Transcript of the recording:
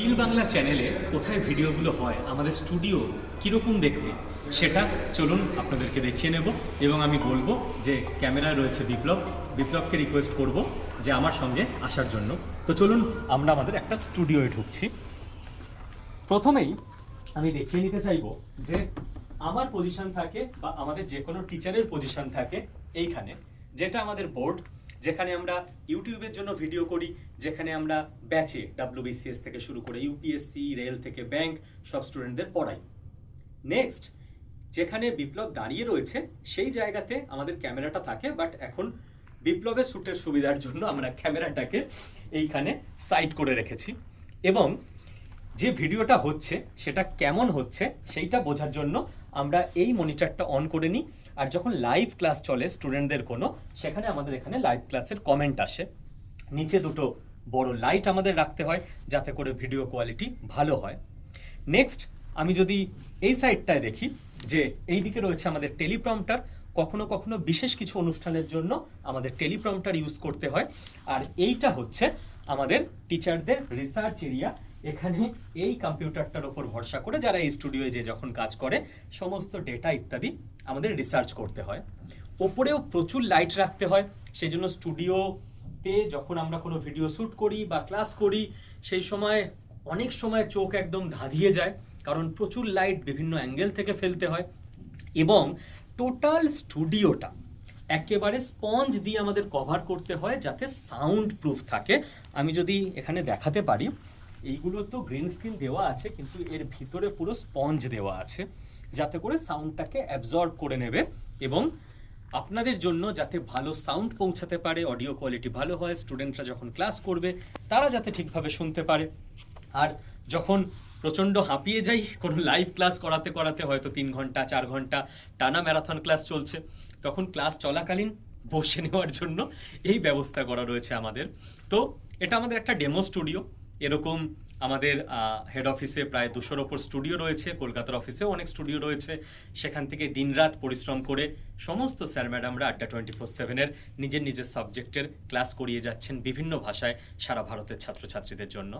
কিল বাংলা চ্যানেলে কোথায় ভিডিওগুলো হয়, আমাদের স্টুডিও কীরকম দেখতে, সেটা চলুন আপনাদেরকে দেখিয়ে নেব এবং আমি বলব যে ক্যামেরায় রয়েছে বিপ্লব। বিপ্লবকে রিকোয়েস্ট করব যে আমার সঙ্গে আসার জন্য। তো চলুন, আমরা আমাদের একটা স্টুডিওয়ে ঢুকছি। প্রথমেই আমি দেখিয়ে নিতে চাইব যে আমার পজিশন থাকে বা আমাদের যে কোনো টিচারের পজিশন থাকে এইখানে, যেটা আমাদের বোর্ড যেখানে আমরা ইউটিউবের জন্য ভিডিও করি, যেখানে আমরা ব্যাচে ডাব্লিউবিসিএস থেকে শুরু করে ইউপিএসসি রেল থেকে ব্যাংক, সব স্টুডেন্টদের পড়াই। নেক্সট যেখানে বিপ্লব দাঁড়িয়ে রয়েছে, সেই জায়গাতে আমাদের ক্যামেরাটা থাকে বাট এখন বিপ্লবের শ্যুটের সুবিধার জন্য আমরা ক্যামেরাটাকে এইখানে সাইড করে রেখেছি। এবং যে ভিডিওটা হচ্ছে, সেটা কেমন হচ্ছে, সেইটা বোঝার জন্য আমরা এই মনিটরটা অন করে নিই। আর যখন লাইভ ক্লাস চলে স্টুডেন্টদের কোনো, সেখানে আমাদের এখানে লাইভ ক্লাসের কমেন্ট আসে। নিচে দুটো বড় লাইট আমাদের রাখতে হয়, যাতে করে ভিডিও কোয়ালিটি ভালো হয়। নেক্সট আমি যদি এই সাইডটায় দেখি, যে এই দিকে রয়েছে আমাদের টেলিপ্রম্পটার কখনো কখনো বিশেষ কিছু অনুষ্ঠানের জন্য আমাদের টেলিপ্রম্পটার ইউজ করতে হয়। আর এইটা হচ্ছে আমাদের টিচারদের রিসার্চ এরিয়া এখানে এই কম্পিউটারটার ওপর ভরসা করে যারা এই স্টুডিওয়ে যে যখন কাজ করে, সমস্ত ডেটা ইত্যাদি আমাদের রিসার্চ করতে হয়। ওপরেও প্রচুর লাইট রাখতে হয়। সেই জন্য স্টুডিওতে যখন আমরা কোনো ভিডিও শ্যুট করি বা ক্লাস করি, সেই সময় অনেক সময় চোখ একদম ধাঁধিয়ে যায়, কারণ প্রচুর লাইট বিভিন্ন অ্যাঙ্গেল থেকে ফেলতে হয় এবং টোটাল স্টুডিওটা একেবারে স্পঞ্জ দিয়ে আমাদের কভার করতে হয় যাতে সাউন্ড প্রুফ থাকে। আমি যদি এখানে দেখাতে পারি এইগুলো তো গ্রিন স্ক্রিন দেওয়া আছে, কিন্তু এর ভিতরে পুরো স্পঞ্জ দেওয়া আছে, যাতে করে সাউন্ডটাকে অ্যাবজর্ব করে নেবে এবং আপনাদের জন্য যাতে ভালো সাউন্ড পৌঁছাতে পারে অডিও কোয়ালিটি ভালো হয় স্টুডেন্টরা যখন ক্লাস করবে, তারা যাতে ঠিকভাবে শুনতে পারে। আর যখন প্রচণ্ড হাঁপিয়ে যাই, কোনো লাইভ ক্লাস করাতে করাতে হয়তো তিন ঘণ্টা, চার ঘণ্টা, টানা ম্যারাথন ক্লাস চলছে, তখন ক্লাস চলাকালীন বসে নেওয়ার জন্য এই ব্যবস্থা করা রয়েছে আমাদের। তো এটা আমাদের একটা ডেমো স্টুডিও এরকম আমাদের হেড অফিসে প্রায় দুশোর ওপর স্টুডিও রয়েছে, কলকাতার অফিসেও অনেক স্টুডিও রয়েছে। সেখান থেকে দিনরাত পরিশ্রম করে সমস্ত স্যার ম্যাডামরা আড্ডা টোয়েন্টি ফোর সেভেনের নিজের নিজের সাবজেক্টের ক্লাস করিয়ে যাচ্ছেন বিভিন্ন ভাষায় সারা ভারতের ছাত্রছাত্রীদের জন্য।